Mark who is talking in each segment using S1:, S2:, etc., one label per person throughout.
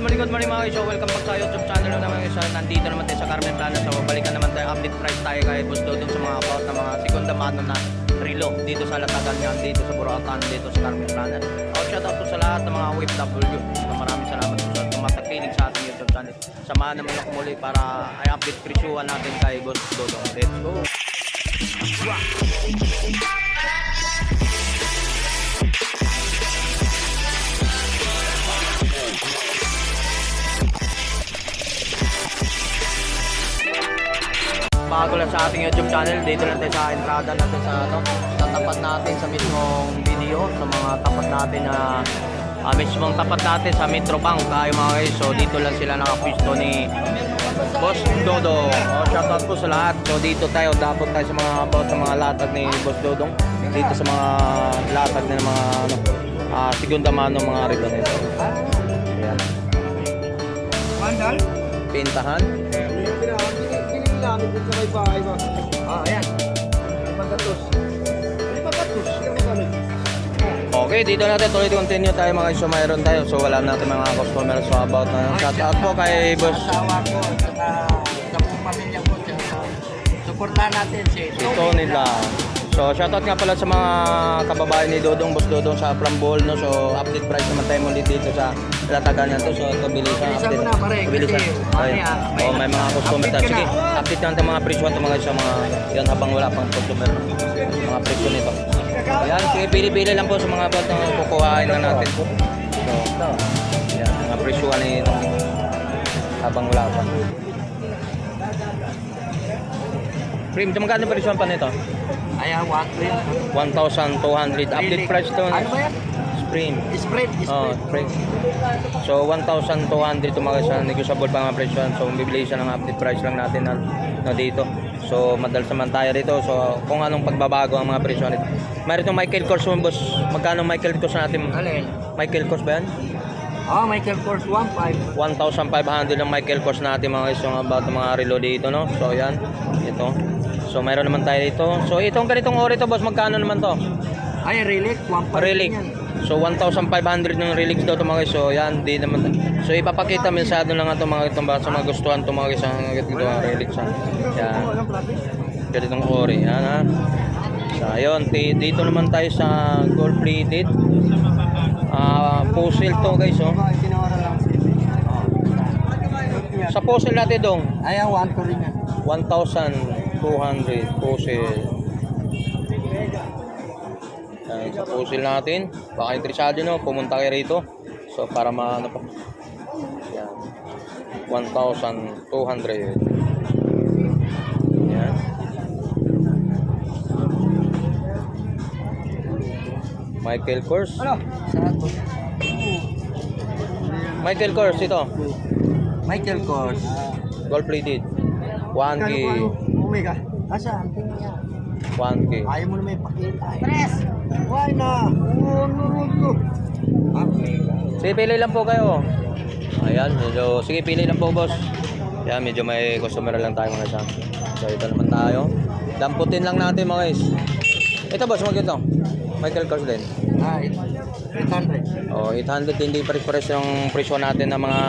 S1: good morning mga guys. So, welcome back sa YouTube channel naman guys. So, nandito naman tayo sa Carmen Plana. So, balikan naman tayo. Update price tayo kay Boss Dodong sa mga about na mga segunda mano na relo dito sa Latagan yan, dito sa Buratan, dito sa Carmen Plana. Oh, shout out po sa lahat ng mga OFW. So, maraming salamat po sa tumatakilig sa ating YouTube channel. Samahan naman ako muli para ay update presyuhan natin kay Boss Dodong. Let's go! Bago lang sa ating YouTube channel, dito lang tayo sa entrada natin sa ano, sa tapat natin sa mismong video, sa mga tapat natin na ah, mismong tapat natin sa Metro Bank tayo mga guys. So dito lang sila nakapwisto ni Boss Dodo. Oh, shoutout po sa lahat. So dito tayo, dapat tayo sa mga about sa mga latag ni Boss Dodong. Dito sa mga latag ng mga ano, ah, segunda mano mga rito nito. Ayan. Pintahan.
S2: Piling namin dun sa may bahay ba? Ah, ayan. Pagkatos. Hindi pagkatos. Magkano?
S1: Okay, dito natin tuloy continue tayo mga iso mayroon tayo. So wala natin mga customer so about na shout out po kay boss
S2: Asawa ko, saka sa buong pamilya ko, saka suportahan natin si
S1: si Tony lang. So shout out nga pala sa mga kababayan ni Dodong, boss Dodong sa Plambol no. So update price naman tayo muli dito sa Latagan yan to. So kabilisan
S2: Bilisan mo na, pare, ano yan, may-
S1: oh, may mga customer tayo. Sige, update natin mga presyo ito mga isa mga yan habang wala pang customer. Mga presyo nito. Ayan, sige, pili-pili lang po sa mga about na kukuhain na natin. So, yan, mga presyo nito habang wala pa. Prim, magkano presyo pa nito?
S2: Ayan, what?
S1: 1,200. Update price to.
S2: Ano ba yan?
S1: Spring.
S2: Spread,
S1: Oh,
S2: spread.
S1: spring. So, 1,200 ito mga sa negotiable pa mga presyo. So, bibili siya ng update price lang natin na, na dito. So, madalas naman tayo rito. So, kung anong pagbabago ang mga presyo nito. Mayroon itong Michael Kors mo, boss. Magkano Michael Kors natin?
S2: Alin?
S1: Michael Kors ba yan?
S2: Oh, Michael Kors 1.5.
S1: 1,500 ang Michael Kors natin mga guys. Yung about mga relo dito, no? So, yan. Ito. So, mayroon naman tayo dito. So, itong ganitong ori to, boss. Magkano naman to?
S2: Ay, relic 1.5.
S1: Relic.
S2: yan.
S1: So 1,500 ng relics daw to mga guys. So yan, di naman. So ipapakita minsan lang nga to mga itong sa mga gustuhan to mga guys ang ganito ang relics ha. Yan. Ganitong ori. Yan ha. So ayun, dito naman tayo sa gold plated. Ah, puzzle to guys oh. Sa puzzle natin dong,
S2: Ayan, 1 to rin yan.
S1: 1,200 puzzle. Yan, sa puzzle natin. Baka interesado no, pumunta kayo rito. So para ma ano pa. Yan. 1,200. Yan. Michael Kors.
S2: Ano?
S1: Michael Kors ito.
S2: Michael Kors.
S1: Gold plated. 1K.
S2: Omega. Asan? Tingnan niya.
S1: 1K.
S2: Ayaw mo naman ipakita. Tres! Why na?
S1: Sige, pili lang po kayo. Ayan, medyo, sige, pili lang po, boss. Yan, medyo may customer lang tayo mga isa. So, ito naman tayo. Damputin lang natin mga guys. Ito, boss, mag ito. Michael Kors din.
S2: Ah, ito. 800.
S1: O, 800 hindi pares-pares yung presyo natin ng mga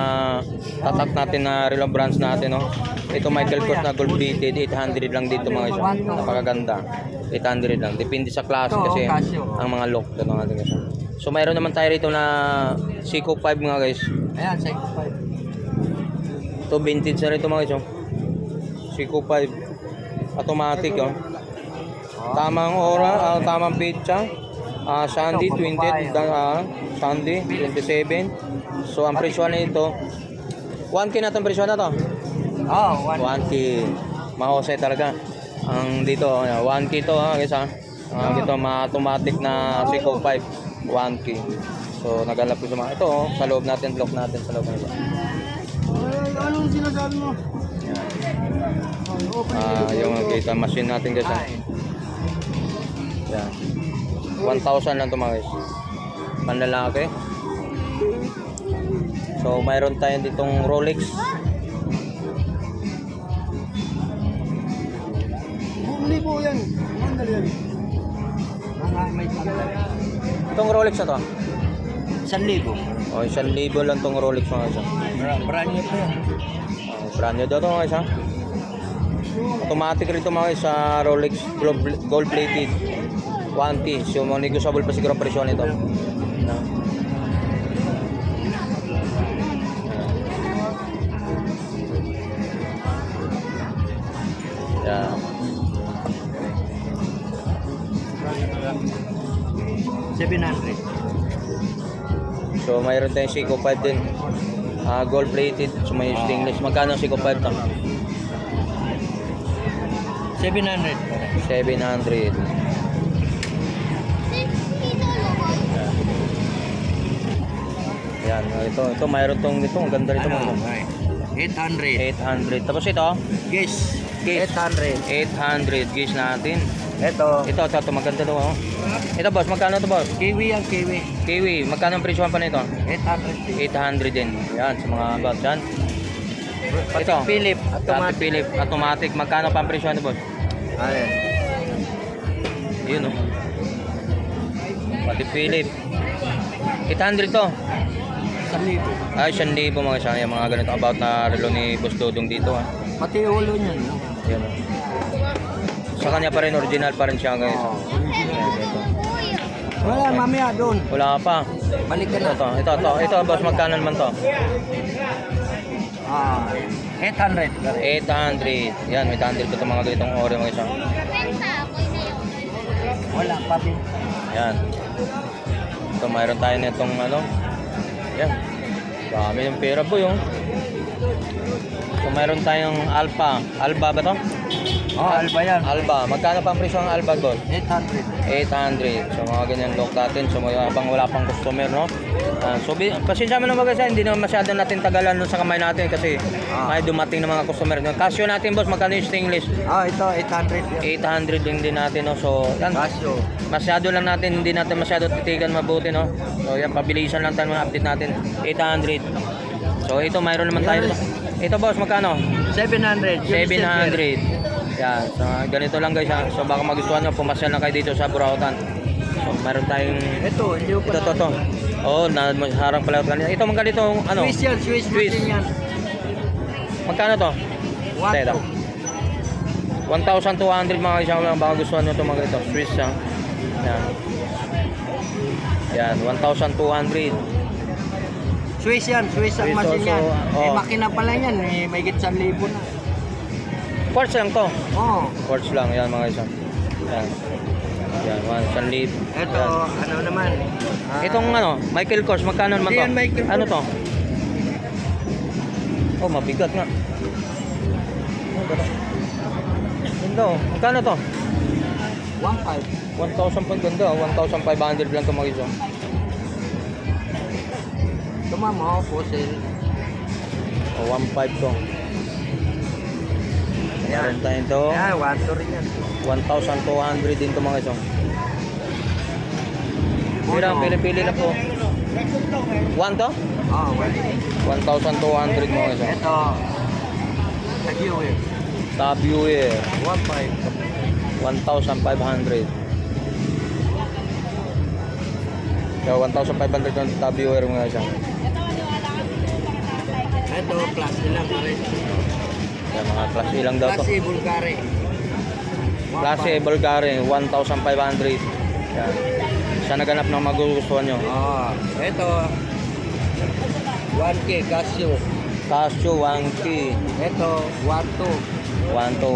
S1: tatak natin na relo brands natin, no? Ito Michael Kors na gold plated, 800 lang dito mga isa. Napakaganda. 800 lang. Depende sa klase kasi ang mga lock ito natin kasi. So mayroon naman tayo rito na Seiko 5 mga guys.
S2: Ayan, Seiko 5.
S1: Ito vintage na rito mga guys. oh. Seiko 5. Automatic oh. Tamang ora, ah, tamang pitcha. Ah, Sandy 20 ah, Sandy 27. So ang presyo nito 1K na itong presyo na to.
S2: Oh, 1.
S1: 1K. Mahusay talaga. Ang dito, ah, 1K to ha, guys ha. Ah, dito, ma-automatic na Seiko 5. 1K. So, naghanap ko sa mga ito, oh, sa loob natin, block natin sa loob nito.
S2: anong sinasabi mo?
S1: Ah, yung kita machine natin guys. ha. Yan. 1,000 lang ito mga guys. Panlalaki. So, mayroon tayo ditong Rolex.
S2: Bumili po yan. Mandal yan.
S1: Itong Rolex na to.
S2: 1,000.
S1: O, isang libo lang tong Rolex mga isa.
S2: Bra- Brand new pa yan.
S1: Brand new daw to mga isa. Automatic rin ito mga isa Rolex gold, gold plated. 1T. So, mga negotiable pa siguro ang presyo nito. No? Yeah.
S2: 700.
S1: So mayroon tayong Seiko 5 din. Ah, gold plated. So may stainless. Magkano ang Seiko 5 to?
S2: 700.
S1: 700. Yan, ito, ito mayroon tong ito, ang ganda nito
S2: Ano?
S1: mga
S2: Ay, 800.
S1: 800. Tapos ito,
S2: Guess.
S1: Guess.
S2: 800.
S1: 800 gauge natin.
S2: Ito.
S1: Ito, ito, ito maganda to, oh. Ito boss, magkano to boss?
S2: Kiwi ang kiwi.
S1: Kiwi, magkano ang presyo pa nito?
S2: 800.
S1: 800 din. Yan, sa mga boss yan. Ito,
S2: Philip.
S1: Automatic.
S2: Automatic.
S1: Philip, automatic. Magkano pa ang presyo nito boss?
S2: Alin?
S1: Yun oh. Pati Philip. 800 to.
S2: 1,000.
S1: Ay, 1,000 mga siya. Yung mga ganito about na relo ni Boss Dodong dito ha.
S2: Pati ulo niyan. no?
S1: Yan. Sa kanya pa rin, original pa rin siya guys.
S2: Oh, Wala, mamaya doon.
S1: Wala pa.
S2: Balik ka
S1: Ito,
S2: na.
S1: to. Ito, to. Ito, boss, magkano naman to?
S2: Ah, 800.
S1: 800. Yan, may 800 ito mga ganitong ore mga isa.
S2: Wala, pati.
S1: Yan. Ito, mayroon tayo nitong ano. Yan. Dami yung pera po yung. So, mayroon tayong Alpha. Alba ba to?
S2: Oh, alba yan.
S1: Alba. Magkano pa ang presyo ng Alba, boss?
S2: 800.
S1: 800. So mga ganyan lock natin. So mga habang wala pang customer, no? Ah, so bi- pasensya mo na mga kasi hindi naman masyado natin tagalan nun sa kamay natin kasi
S2: Ah.
S1: may dumating ng mga customer. No? Casio natin boss, magkano yung stainless?
S2: Ah, ito, 800 yan.
S1: 800 din din natin, no? So yan,
S2: Casio.
S1: masyado lang natin, hindi natin masyado titigan mabuti, no? So yan, pabilisan lang tayo mga update natin. 800. So ito, mayroon naman tayo.
S2: Yes.
S1: Ito boss, magkano?
S2: 700. Yung silver.
S1: 700. Yan, so ganito lang guys ha. So baka magustuhan nyo, pumasyal na kayo dito sa Burautan. So meron tayong
S2: Ito, hindi ko
S1: ito, ito, ito. Oh, na harang pala kanina. Ito magkano ito, ano?
S2: Swiss yan, Swiss.
S1: Swiss.
S2: yan.
S1: Magkano to?
S2: One,
S1: Teka.
S2: two.
S1: 1,200 mga isang lang baka gustuhan nyo ito mga ito. Swiss ha. Yan. Yan, 1,200.
S2: Swiss yan, Swiss ang machine yan. Eh,
S1: oh.
S2: makina pala yan, eh, may git 1,000 na.
S1: Quartz lang to.
S2: Oh,
S1: Quartz lang, yan mga isang. Yan. Yan, 1,000.
S2: ito,
S1: Yan.
S2: ano naman. ah,
S1: Itong ano, Michael Kors, magkano naman to?
S2: yan Michael
S1: ano
S2: Kors.
S1: to? Oh, mabigat nga. Oh, ganda. Oh. Magkano to?
S2: 1,500.
S1: 1,000 pa ganda. oh. 1,500 lang ito mga iso.
S2: Tumama ako, fossil.
S1: Oh, 1,500 to. Meron tayo ito.
S2: Yan, 1,200 rin yan.
S1: 1,200 din ito mga. Pila,
S2: Uno.
S1: pili-pili na po. 1 to?
S2: Oh, well.
S1: 1,200 mga iso.
S2: Ito, nag-viewer.
S1: Top viewer.
S2: 1,500.
S1: 1,500. So, 1,500 yung top viewer mga siya.
S2: Ito, class nilang pare.
S1: Yan, mga class ilang daw to.
S2: Class A Bulgari.
S1: Class A Bulgari, 1,500. Yan. Sa naganap ng magugustuhan nyo.
S2: Oh, ito, 1K Casio.
S1: Casio, 1K.
S2: Ito, 1,200.
S1: 1 to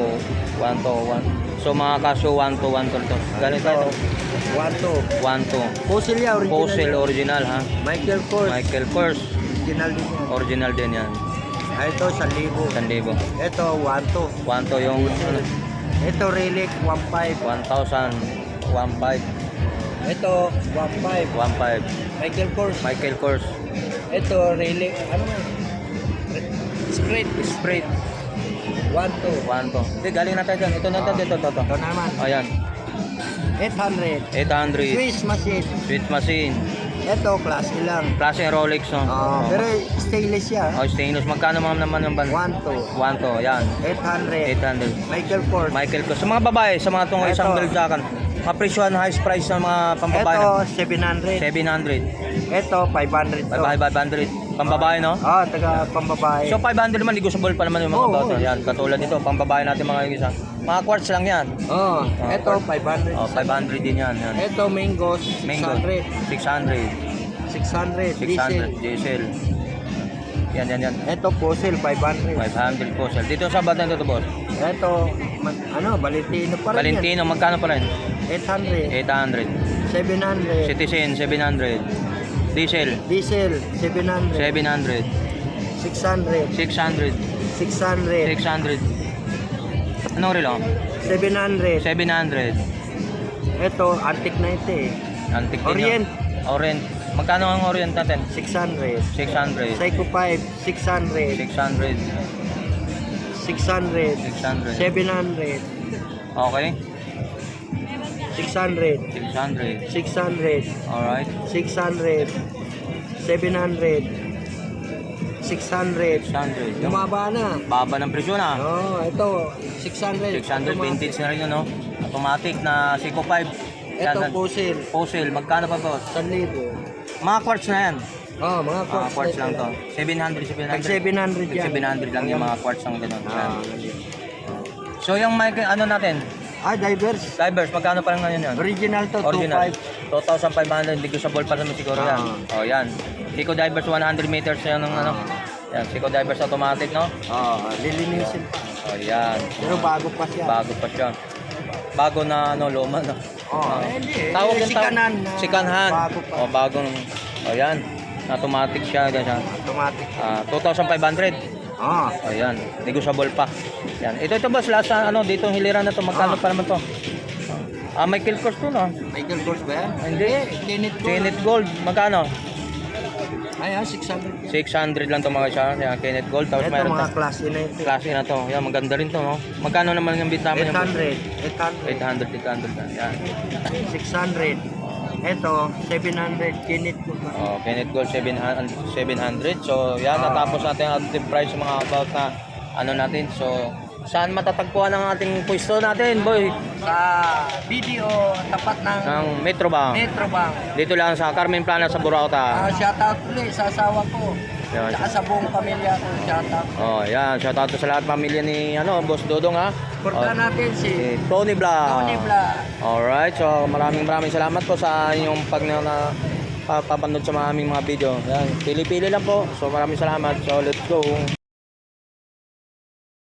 S1: 1 to 1. So mga Casio 1 to 1 to to. Ganito ito.
S2: 1,200.
S1: 1 to.
S2: Fossil yan, original.
S1: Fossil original ha.
S2: Michael Kors.
S1: Michael Kors.
S2: Original din yan.
S1: Original din yan.
S2: Ah, ito, 1,000.
S1: 1,000.
S2: Ito, 1,200.
S1: 1 to yung ano,
S2: Ito, Relic, 1,500.
S1: 1,000. 1,500.
S2: Ito, 1,500.
S1: 1,500.
S2: Michael Kors.
S1: Michael Kors.
S2: Ito, Relic, ano man? Straight.
S1: Sprite.
S2: 1,200.
S1: 1 to. Hindi, galing na tayo dyan. Ito na ito, ito, ito, ito.
S2: Naman.
S1: Ayan.
S2: 800.
S1: 800.
S2: Swiss machine.
S1: Sweet machine.
S2: Ito, class lang.
S1: Klase Rolex, no?
S2: Ah, pero stainless siya.
S1: Oh, stainless. Magkano mga naman yung ban?
S2: 1,200.
S1: 1 to. Yan.
S2: 800.
S1: 800.
S2: Michael Kors.
S1: Michael Kors. Sa mga babae, sa mga tungkol isang
S2: Ito.
S1: beljakan. Kapresyohan highest price ng mga pambabae.
S2: Ito,
S1: na?
S2: 700.
S1: 700.
S2: Ito, 500 to.
S1: 500. Pambabae, no?
S2: Ah, taga pambabae.
S1: So 500 naman, negotiable pa naman yung mga
S2: Oo,
S1: bato.
S2: oo.
S1: Yan, katulad nito, pambabae natin mga isa. Mga quartz lang yan.
S2: oh,
S1: Ah,
S2: ito, 500.
S1: Oh, 500 din yan. yan.
S2: Ito, mangoes, 600.
S1: Mango, 600.
S2: 600.
S1: 600 diesel. Yan, yan, yan.
S2: Ito, fossil, 500.
S1: 500 po, sir. Dito sa batan to, boss.
S2: Ito, ma- ano, Valentino pa rin
S1: Valentino, magkano pa rin?
S2: Yan. 800.
S1: 800.
S2: 700.
S1: Citizen, 700. Diesel,
S2: Diesel, 700.
S1: 700.
S2: 600.
S1: 600.
S2: 600.
S1: 600. Anong relo?
S2: 700.
S1: 700.
S2: Ito, antique na ito eh.
S1: Antique din
S2: Orient.
S1: yun. Orient. Magkano ang Orient natin?
S2: 600.
S1: 600.
S2: Psycho 5, 600.
S1: 600.
S2: 600.
S1: 600.
S2: 700.
S1: Okay.
S2: 600.
S1: 600.
S2: 600.
S1: Alright.
S2: 600. 700. 600.
S1: 600. Yung
S2: Lumaba na.
S1: baba ng presyo na.
S2: Oh, ito 600.
S1: 600 vintage na rin yun, no? Automatic na Seiko 5.
S2: Ito fossil.
S1: Fossil. Magkano pa, boss?
S2: 1,000.
S1: Mga quartz na yan.
S2: Oh, mga
S1: Mga
S2: quartz.
S1: quartz lang to. 700,
S2: Tag
S1: 700.
S2: 700 yan.
S1: 700 lang yung mga quartz ng ganun. Yan.
S2: Ah,
S1: So yung mic, ano natin?
S2: Ah, divers.
S1: Divers, magkano pa rin ngayon yan?
S2: Original to,
S1: Original.
S2: 25.
S1: 2,500, hindi ko sa ball pa naman siguro yan.
S2: Ah.
S1: Oh, yan. Seiko Divers 100 meters yan ng ano. Yan, Seiko Divers automatic, no?
S2: Oh, lilinisin pa.
S1: Oh, yan.
S2: Pero bago pa siya.
S1: Bago pa siya. Bago na ano, luma na.
S2: Oh,
S1: Ah.
S2: hindi eh.
S1: Tawag yung
S2: na
S1: Sikanhan.
S2: bago pa.
S1: Oh, bagong. Oh, yan. Automatic siya, ganyan.
S2: Automatic.
S1: Ah, 2,500.
S2: Ah,
S1: Oh, yan. Negotiable pa. Yan. Ito ito boss, last ano, dito yung hiliran na to. Magkano
S2: Ah.
S1: pa naman to? Ah, Michael Kors to, no?
S2: Michael Kors ba yan?
S1: Hindi.
S2: Kenneth Kors.
S1: Kenneth Gold, magkano?
S2: Ay, ah, 600.
S1: 600 lang to mga siya. Yan, Kenneth Gold. Tapos
S2: Ito mga
S1: to.
S2: klase na ito.
S1: Klase na to. Yan, maganda rin to, no? Magkano naman yung bid namin? yung boss?
S2: 800.
S1: 800, 800 lang. Yan.
S2: 600. Ito, 700. Kenneth Kors. ba?
S1: Oh, Kenneth Gold 700, 700. So, yan,
S2: Ah.
S1: natapos natin ang ating price mga about na ano natin. So, saan matatagpuan ang ating pwesto natin, boy?
S2: Sa video, tapat ng
S1: Ng Metro Bank.
S2: Metro Bank.
S1: Dito lang sa Carmen Plana sa
S2: Ah,
S1: Burauta.
S2: shoutout ulit sa asawa ko.
S1: Yan.
S2: Tsaka sa buong pamilya ko, shoutout.
S1: Oh, yan. Shout out to sa lahat pamilya ni ano, Boss Dodong ha.
S2: Porta
S1: Oh,
S2: natin si
S1: si Tony Bla.
S2: Tony Bla.
S1: Alright, so maraming maraming salamat po sa inyong pag na, na papapanood sa mga aming mga video. Yan, pili-pili lang po. So maraming salamat. So let's go.